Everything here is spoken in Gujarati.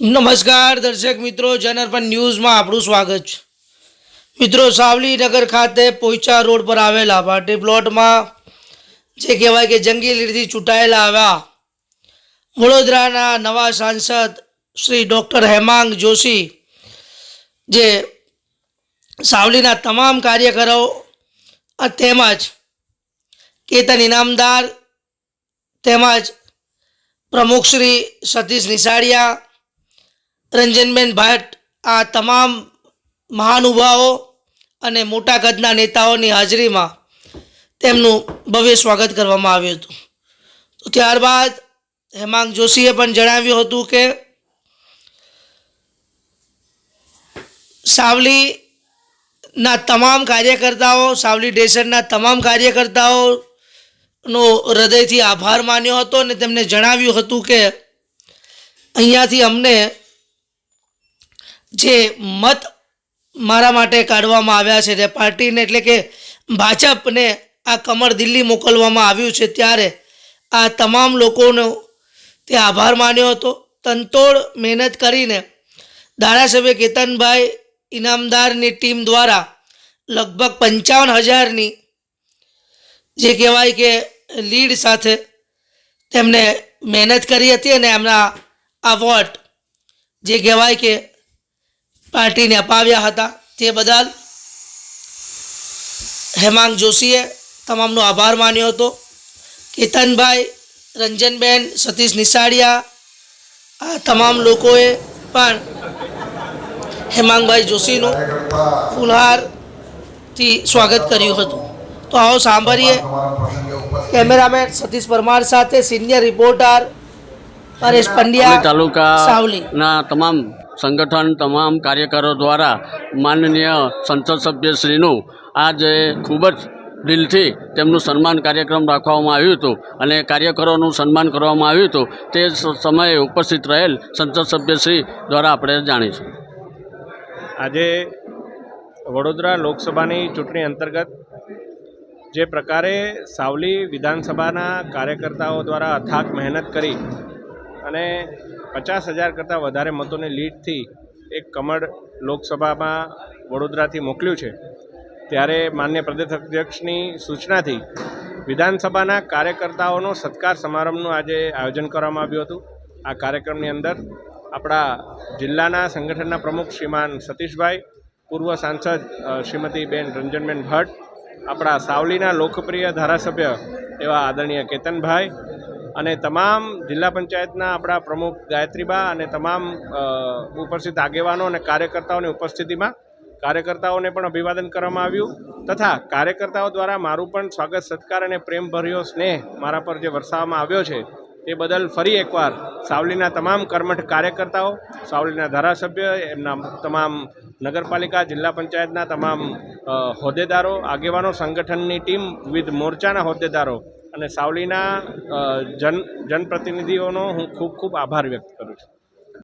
નમસ્કાર દર્શક મિત્રો જનરપન ન્યૂઝમાં આપણું સ્વાગત છે. મિત્રો, સાવલીનગર ખાતે પોઈચા રોડ પર આવેલા પાર્ટી પ્લોટમાં જે કહેવાય કે જંગી લીડથી ચૂંટાયેલા આવ્યા વડોદરાના નવા સાંસદ શ્રી ડૉક્ટર હેમાંગ જોશી, જે સાવલીના તમામ કાર્યકરો તેમજ કેતન ઇનામદાર તેમજ પ્રમુખ શ્રી સતીશ નિસાડિયા રંજનબેન ભટ્ટ આ તમામ મહાનુભાવો અને મોટા કદના નેતાઓની હાજરીમાં તેમનું ભવ્ય સ્વાગત કરવામાં આવ્યું હતું. તો ત્યારબાદ હેમાંગ જોશીએ પણ જણાવ્યું હતું કે સાવલીના તમામ કાર્યકર્તાઓ, સાવલી ડેસરના તમામ કાર્યકર્તાઓનો હૃદયથી આભાર માન્યો હતો અને તેમને જણાવ્યું હતું કે અહીંયાથી અમને જે મત મારા માટે કાઢવામાં આવ્યા છે તે પાર્ટીને એટલે કે ભાજપને આ કમર દિલ્હી મોકલવામાં આવ્યું છે ત્યારે આ તમામ લોકોનો તે આભાર માન્યો હતો. તનતોડ મહેનત કરીને ધારાસભ્ય કેતનભાઈ ઇનામદારની ટીમ દ્વારા લગભગ પંચાવન હજારની જે કહેવાય કે લીડ સાથે તેમણે મહેનત કરી હતી અને એમના આ વોટ જે કહેવાય કે પાર્ટીને અપાવ્યા હતા તે બદલ હેમાંગ જોશીએ તમામનો આભાર માન્યો હતો. કેતનભાઈ રંજનબેન સતીશ નિસાડિયા આ તમામ લોકોએ પણ હેમાંગભાઈ જોશીનું ફુલહારથી સ્વાગત કર્યું હતું. તો આવો સાંભળીએ. કેમેરામેન સતીશ પરમાર સાથે સિનિયર રિપોર્ટર પરેશ પંડ્યા તાલુકા સાવલી. ના તમામ સંગઠન તમામ કાર્યકરો દ્વારા માનનીય સંસદ સભ્યશ્રીનું આજે ખૂબ જ દિલથી તેમનું સન્માન કાર્યક્રમ રાખવામાં આવ્યું હતું અને કાર્યકરોનું સન્માન કરવામાં આવ્યું હતું. તે સમયે ઉપસ્થિત રહેલ સંસદ સભ્યશ્રી દ્વારા આપણે જાણીશું. આજે વડોદરા લોકસભાની ચૂંટણી અંતર્ગત જે પ્રકારે સાવલી વિધાનસભાના કાર્યકર્તાઓ દ્વારા અથાગ મહેનત કરી અને પચાસ હજાર કરતાં વધારે મતોની લીડથી એક કમળ લોકસભામાં વડોદરાથી મોકલ્યું છે. ત્યારે માન્ય પ્રદેશ અધ્યક્ષની સૂચનાથી વિધાનસભાના કાર્યકર્તાઓનો સત્કાર સમારંભનું આજે આયોજન કરવામાં આવ્યું હતું. આ કાર્યક્રમની અંદર આપણા જિલ્લાના સંગઠનના પ્રમુખ શ્રીમાન સતીશભાઈ, પૂર્વ સાંસદ શ્રીમતીબેન રંજનબેન ભટ્ટ, આપણા સાવલીના લોકપ્રિય ધારાસભ્ય એવા આદરણીય કેતનભાઈ અને તમામ જિલ્લા પંચાયતના આપણા પ્રમુખ ગાયત્રીબા અને તમામ ઉપસ્થિત આગેવાનો અને કાર્યકર્તાઓની ઉપસ્થિતિમાં કાર્યકર્તાઓને પણ અભિવાદન કરવામાં આવ્યું તથા કાર્યકર્તાઓ દ્વારા મારું પણ સ્વાગત, સત્કાર અને પ્રેમભર્યો સ્નેહ મારા પર જે વરસાવવામાં આવ્યો છે તે બદલ ફરી એકવાર સાવલીના તમામ કર્મઠ કાર્યકર્તાઓ, સાવલીના ધારાસભ્ય, એમના તમામ નગરપાલિકા, જિલ્લા પંચાયતના તમામ હોદ્દેદારો, આગેવાનો, સંગઠનની ટીમ, વિવિધ મોરચાના હોદ્દેદારો અને સાવલીના જન જનપ્રતિનિધિઓનો હું ખૂબ ખૂબ આભાર વ્યક્ત